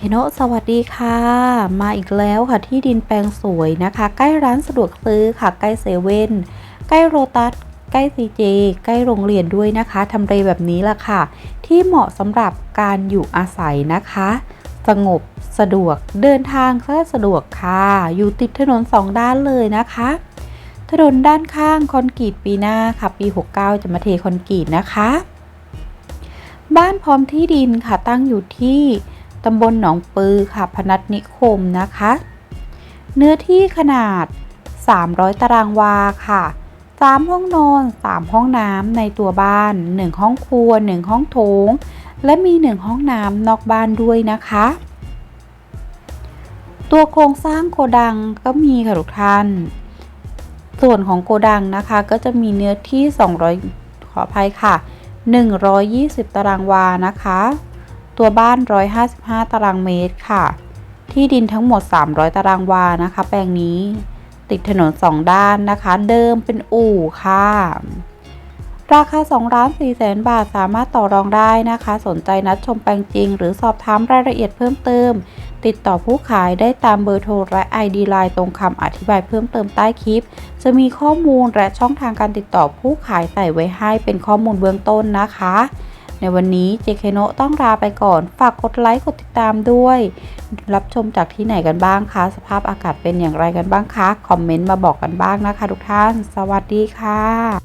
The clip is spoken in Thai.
เคโนสวัสดีค่ะ มาอีกแล้วค่ะที่ดินแปลงสวยนะคะ ใกล้ร้านสะดวกซื้อค่ะใกล้เซเว่นใกล้โรตัสใกล้ซีเจใกล้โรงเรียนด้วยนะคะทำเลแบบนี้ล่ะค่ะ ที่เหมาะสำหรับการอยู่อาศัยนะคะ สงบสะดวกเดินทางก็สะดวกค่ะ อยู่ติดถนนสองด้านเลยนะคะ ถนนด้านข้างคอนกรีตปีหน้าค่ะปี 69 จะมาเทคอนกรีตนะคะ บ้านพร้อมที่ดินค่ะตั้งอยู่ที่ ตำบลหนองปือค่ะ พนัสนิคมนะคะ เนื้อที่ขนาด 300 ตารางวาค่ะ 3 ห้องนอน 3 ห้องน้ำในตัวบ้าน 1 ห้องครัว 1 ห้องโถง และมี 1 ห้องน้ำนอกบ้านด้วยนะคะ ตัวโครงสร้างโกดังก็มีค่ะทุกท่าน ส่วนของโกดังนะคะก็จะมีเนื้อที่ 200 ขออภัยค่ะ 120 ตารางวานะคะ ตัวบ้าน 155 ตารางเมตรค่ะ ที่ดินทั้งหมด 300 ตารางวานะคะ แปลงนี้ ติดถนน 2 ด้านนะคะ เดิมเป็นอู่ค่ะ ราคา2ล้าน4แสนบาทสามารถต่อรองได้นะคะ สนใจนัดชมแปลงจริง หรือสอบถามรายละเอียดเพิ่มเติม ติดต่อผู้ขายได้ตามเบอร์โทรและ ID ไลน์ตรงคำอธิบายเพิ่มเติมใต้คลิป จะมีข้อมูลและช่องทางการติดต่อผู้ขายใส่ไว้ให้เป็นข้อมูลเบื้องต้นนะคะ ในวันนี้เจเคโนต้องลาไปก่อน ฝากกดไลค์กดติดตามด้วย รับชมจากที่ไหนกันบ้างคะ สภาพอากาศเป็นอย่างไรกันบ้างคะ คอมเมนต์มาบอกกันบ้างนะคะทุกท่าน สวัสดีค่ะ